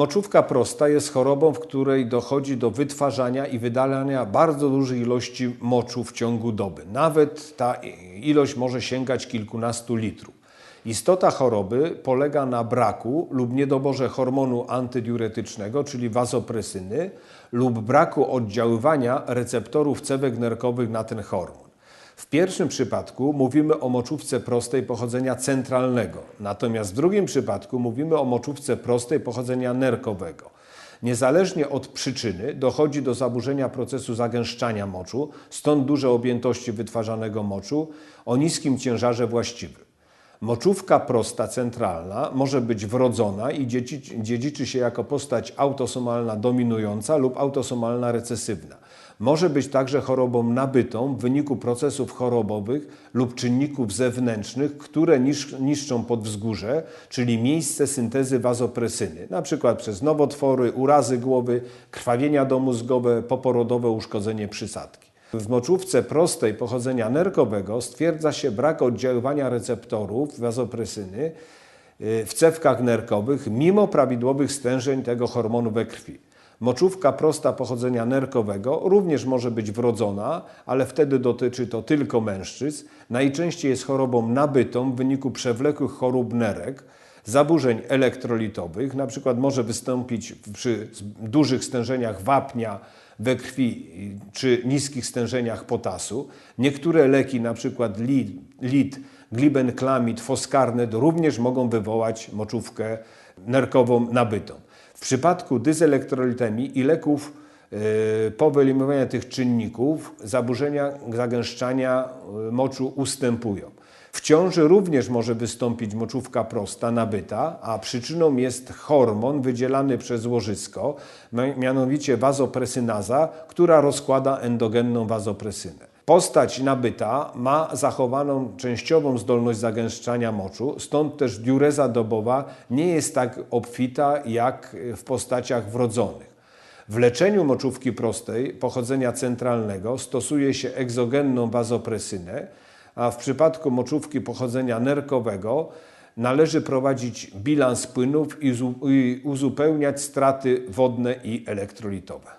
Moczówka prosta jest chorobą, w której dochodzi do wytwarzania i wydalania bardzo dużej ilości moczu w ciągu doby. Nawet ta ilość może sięgać kilkunastu litrów. Istota choroby polega na braku lub niedoborze hormonu antydiuretycznego, czyli wazopresyny, lub braku oddziaływania receptorów cewek nerkowych na ten hormon. W pierwszym przypadku mówimy o moczówce prostej pochodzenia centralnego, natomiast w drugim przypadku mówimy o moczówce prostej pochodzenia nerkowego. Niezależnie od przyczyny dochodzi do zaburzenia procesu zagęszczania moczu, stąd duże objętości wytwarzanego moczu o niskim ciężarze właściwym. Moczówka prosta centralna może być wrodzona i dziedziczy, się jako postać autosomalna dominująca lub autosomalna recesywna. Może być także chorobą nabytą w wyniku procesów chorobowych lub czynników zewnętrznych, które niszczą podwzgórze, czyli miejsce syntezy wazopresyny, np. przez nowotwory, urazy głowy, krwawienia domózgowe, poporodowe uszkodzenie przysadki. W moczówce prostej pochodzenia nerkowego stwierdza się brak oddziaływania receptorów wazopresyny y, w cewkach nerkowych mimo prawidłowych stężeń tego hormonu we krwi. Moczówka prosta pochodzenia nerkowego również może być wrodzona, ale wtedy dotyczy to tylko mężczyzn. Najczęściej jest chorobą nabytą w wyniku przewlekłych chorób nerek, zaburzeń elektrolitowych, na przykład może wystąpić przy dużych stężeniach wapnia we krwi czy niskich stężeniach potasu. Niektóre leki, na przykład lit, glibenklamid, foskarnet również mogą wywołać moczówkę nerkową nabytą. W przypadku dyzelektrolitemii i leków yy, po wyeliminowaniu tych czynników zaburzenia zagęszczania yy, moczu ustępują. W ciąży również może wystąpić moczówka prosta, nabyta, a przyczyną jest hormon wydzielany przez łożysko, mianowicie wazopresynaza, która rozkłada endogenną wazopresynę. Postać nabyta ma zachowaną częściową zdolność zagęszczania moczu, stąd też diureza dobowa nie jest tak obfita jak w postaciach wrodzonych. W leczeniu moczówki prostej pochodzenia centralnego stosuje się egzogenną wazopresynę, a w przypadku moczówki pochodzenia nerkowego należy prowadzić bilans płynów i uzupełniać straty wodne i elektrolitowe.